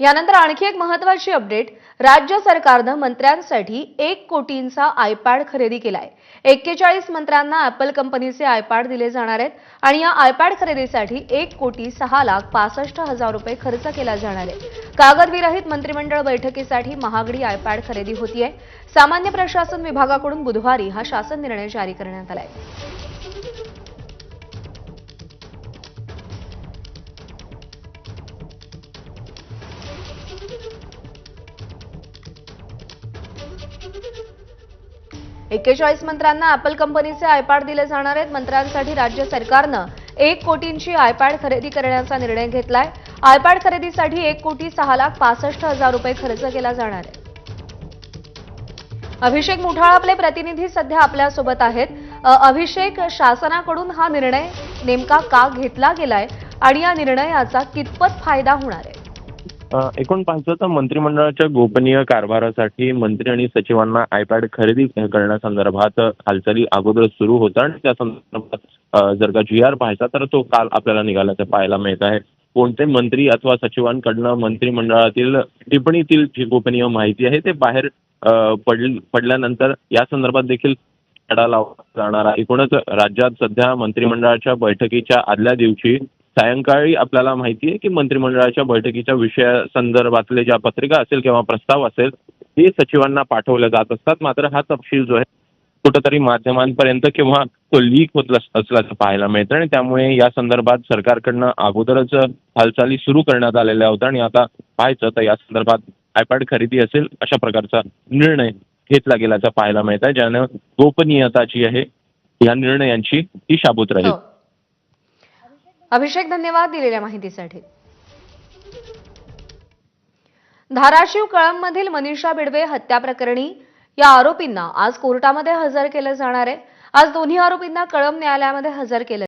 यानंतर आणखी एक महत्वाची अपडेट. राज्य सरकारनं मंत्र्यांसाठी एक कोटींचा आयपॅड खरेदी केलाय. एक्केचाळीस मंत्र्यांना ऍपल कंपनीचे आयपॅड दिले जाणार आहेत आणि या आयपॅड खरेदीसाठी एक कोटी सहा लाख पासष्ट हजार रुपये खर्च केला जाणार आहे. कागदविरहित मंत्रिमंडळ बैठकीसाठी महागडी आयपॅड खरेदी होतीये. सामान्य प्रशासन विभागाकडून बुधवारी हा शासन निर्णय जारी करण्यात आलाय. एक्केचाळीस मंत्र्यांना ऍपल कंपनीचे आयपॅड दिले जाणार आहेत. मंत्र्यांसाठी राज्य सरकारनं एक कोटींची आयपॅड खरेदी करण्याचा निर्णय घेतलाय. आयपॅड खरेदीसाठी एक कोटी सहा लाख पासष्ट हजार रुपये खर्च केला जाणार आहे. अभिषेक मुठाळ आपले प्रतिनिधी सध्या आपल्यासोबत आहेत. अभिषेक शासनाकडून हा निर्णय नेमका का घेतला गेलाय? आणि या निर्णयाचा कितपत फायदा होणार आहे? अ, एकूण पाहायचं तर मंत्रिमंडळाच्या गोपनीय कारभारासाठी मंत्री आणि सचिवांना आयपॅड खरेदी करण्यासंदर्भात हालचाली अगोदर सुरू होत्या आणि त्या संदर्भात जर का जी आर पाहायचा तर तो काल आपल्याला निघाल्याचं पाहायला मिळत आहे. कोणते मंत्री अथवा सचिवांकडनं मंत्रिमंडळातील टिप्पणीतील जी गोपनीय माहिती आहे ते बाहेर पडल्यानंतर या संदर्भात देखील लढा लावला जाणार आहे. एकूणच राज्यात सध्या मंत्रिमंडळाच्या बैठकीच्या आदल्या दिवशी सायंकाळी आपल्याला माहिती आहे की मंत्रिमंडळाच्या बैठकीच्या विषयासंदर्भातले ज्या पत्रिका असेल किंवा प्रस्ताव असेल ते सचिवांना पाठवले जात असतात. मात्र हा तपशील जो आहे कुठंतरी माध्यमांपर्यंत किंवा तो लीक होत असल्याचं पाहायला मिळतं आणि त्यामुळे या संदर्भात सरकारकडनं अगोदरच हालचाली सुरू करण्यात आलेल्या होत्या आणि आता पाहायचं तर या संदर्भात आयपॅड खरेदी असेल अशा प्रकारचा निर्णय घेतला गेल्याचं पाहायला मिळत आहे ज्यानं गोपनीयता जी आहे या निर्णयांची ती शाबूत राहील. हो. अभिषेक धन्यवाद दिलेल्या माहितीसाठी. धाराशिव कळंबमधील मनीषा बिडवे हत्या प्रकरणी या आरोपींना आज कोर्टामध्ये हजर केलं जाणार आहे. आज दोन्ही आरोपींना कळंब न्यायालयामध्ये हजर केलं